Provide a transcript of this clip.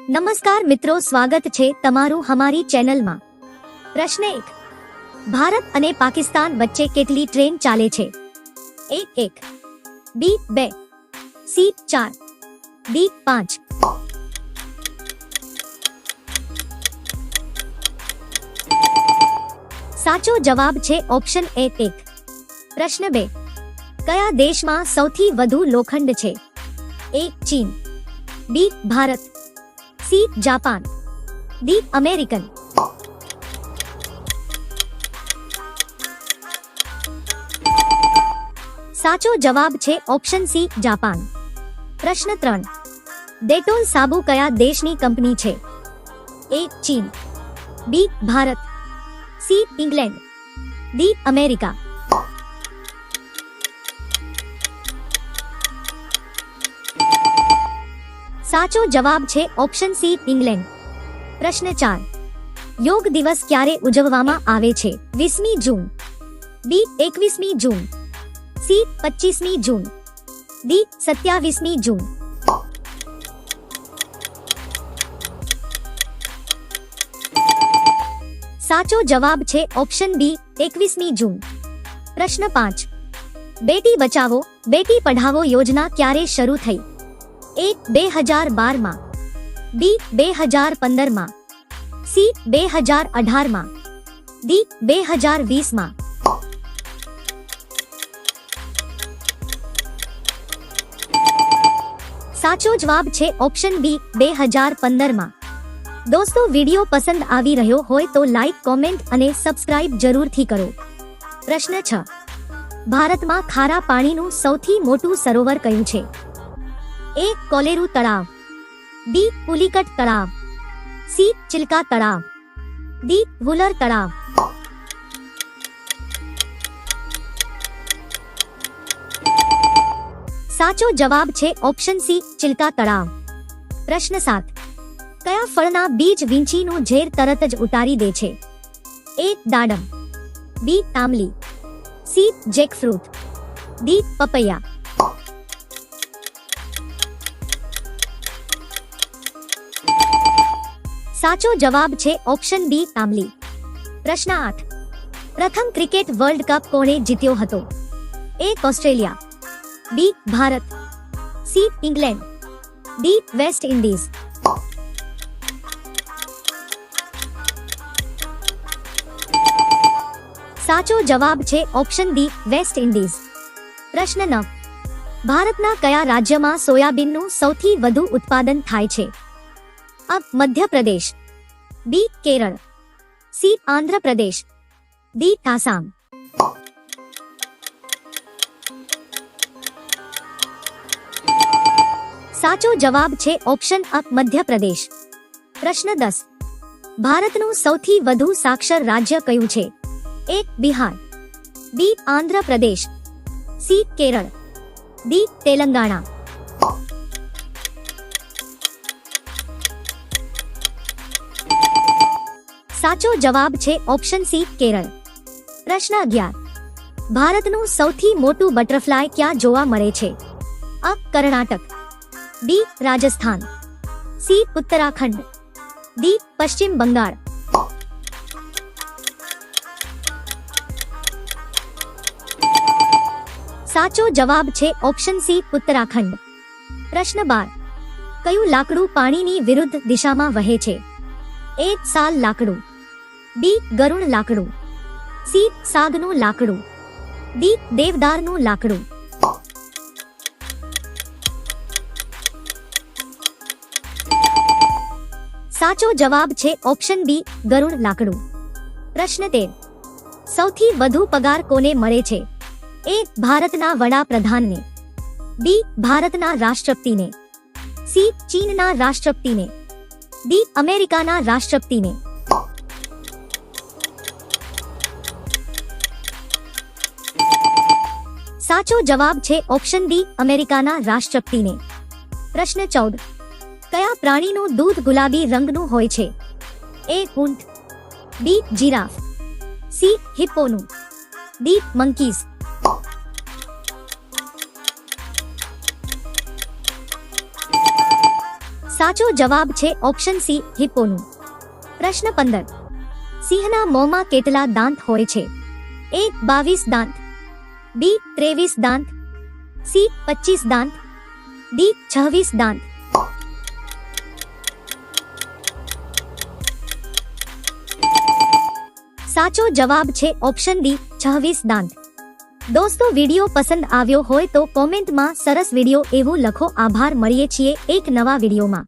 નમસ્કાર મિત્રો, સ્વાગત છે તમારું હમારી ચેનલમાં. પ્રશ્ન એક. ભારત અને પાકિસ્તાન વચ્ચે કેટલી ટ્રેન ચાલે છે? એક એક. બી બે. સી ચાર. ડી પાંચ. સાચો જવાબ છે ઓપ્શન એ એક. પ્રશ્ન બે. કયા દેશમાં સૌથી વધુ લોખંડ છે? એ ચીન. B Bharat. C Japan D American સાચો જવાબ છે ઓપ્શન સી જાપાન પ્રશ્ન ત્રણ ડેટોલ સાબુ કયા દેશની કંપની છે એ ચીન B Bharat C England D America સાચો જવાબ છે ઓપ્શન સી ઇંગ્લેન્ડ પ્રશ્ન ચાર યોગ દિવસ ક્યારે ઉજવવામાં આવે છે વીસમી જૂન બી એકવીસમી જૂન સી પચીસમી જૂન ડી સત્યાવીસમી જૂન સાચો જવાબ છે ઓપ્શન બી એકવીસમી જૂન પ્રશ્ન પાંચ બેટી બચાવો બેટી પઢાવો યોજના ક્યારે શરૂ થઈ એક બે હજાર બારમાં. બી બે હજાર પંદરમાં. સી બે હજાર અઢારમાં. ડી બે હજાર વીસમાં. સાચો જવાબ છે ઓપ્શન બી બે હજાર પંદરમાં. દોસ્તો, વિડિયો પસંદ આવી રહ્યો હોય તો લાઇક કોમેન્ટ અને સબસ્ક્રાઇબ જરૂરથી કરો. પ્રશ્ન છ. ભારતમાં ખારા પાણીનું સૌથી મોટું સરોવર કયું છે? એ કોલેરુ તળાવ બી પુલિકટ તળાવ સી ચિલકા તળાવ ડી વુલર તળાવ સાચો જવાબ છે ઓપ્શન સી ચિલકા તળાવ પ્રશ્ન સાત કયા ફળના બીજ વીંછીનું ઝેર તરત જ ઉતારી દે છે એ દાડમ બી તાંબલી સી જેકફ્રૂટ ડી પપૈયા સાચો જવાબ છે ઓપ્શન બી આમલી પ્રશ્ન આઠ. પ્રથમ ક્રિકેટ વર્લ્ડ કપ કોણે જીત્યો હતો? A Australia. B Bharat. C England. D West Indies. સાચો જવાબ છે ઓપ્શન ડી વેસ્ટ ઇન્ડિઝ. પ્રશ્ન નવ. ભારતના કયા રાજ્યમાં સોયાબીનનું સૌથી વધુ ઉત્પાદન થાય છે? A Madhya Pradesh B Kerala C Andhra Pradesh D Assam સાચો જવાબ છે ઓપ્શન અ મધ્યપ્રદેશ પ્રશ્ન દસ ભારતનું સૌથી વધુ સાક્ષર રાજ્ય કયું છે? એક Bihar. B Andhra Pradesh C Kerala. D Telangana. સાચો જવાબ છે ઓપ્શન સી કેરળ. પ્રશ્ન અગિયાર. ભારતનું સૌથી મોટું બટરફ્લાય ક્યાં જોવા મળે છે? A, Karnataka. B, Rajasthan. C, Uttarakhand. D, Paschim Bengal. સાચો જવાબ છે ઓપ્શન સી ઉત્તરાખંડ. પ્રશ્ન બાર. કયું લાકડું પાણીની વિરુદ્ધ દિશામાં વહે છે? એ, સાલ લાકડું. બી ગરુણ લાકડું. સી, સાગનું લાકડું. ડી, દેવદારનું લાકડું. સાચો જવાબ છે ઓપ્શન બી ગરુણ લાકડું. પ્રશ્ન તેર. સૌથી વધુ પગાર કોને મળે છે? એ, ભારતના વડાપ્રધાનને. બી, ભારતના રાષ્ટ્રપતિને. સી, ચીનના રાષ્ટ્રપતિને. ડી, અમેરિકાના રાષ્ટ્રપતિને. સાચો જવાબ છે ઓપ્શન ડી, અમેરિકાના રાષ્ટ્રપતિને. પ્રશ્ન ચૌદ. કયા પ્રાણીનું દૂધ ગુલાબી રંગનું હોય છે? એ, ઊંટ. B, giraffe. C, હિપ્પોનું. D, monkeys. સાચો જવાબ છે ઓપ્શન સી, હિપ્પોનું. પ્રશ્ન પંદર. સિંહના મોંમાં કેટલા દાંત હોય છે? એક બાવીસ દાંત. બી ત્રેવીસ દાંત, સી પચીસ દાંત, ડી છવ્વીસ દાંત. સાચો જવાબ છે ઓપ્શન ડી છવ્વીસ દાંત. દોસ્તો, વીડિયો પસંદ આવ્યો હોય તો કોમેન્ટમાં સરસ વીડિયો એવું લખો. આભાર, મળીએ છીએ એક નવા વિડિયોમાં.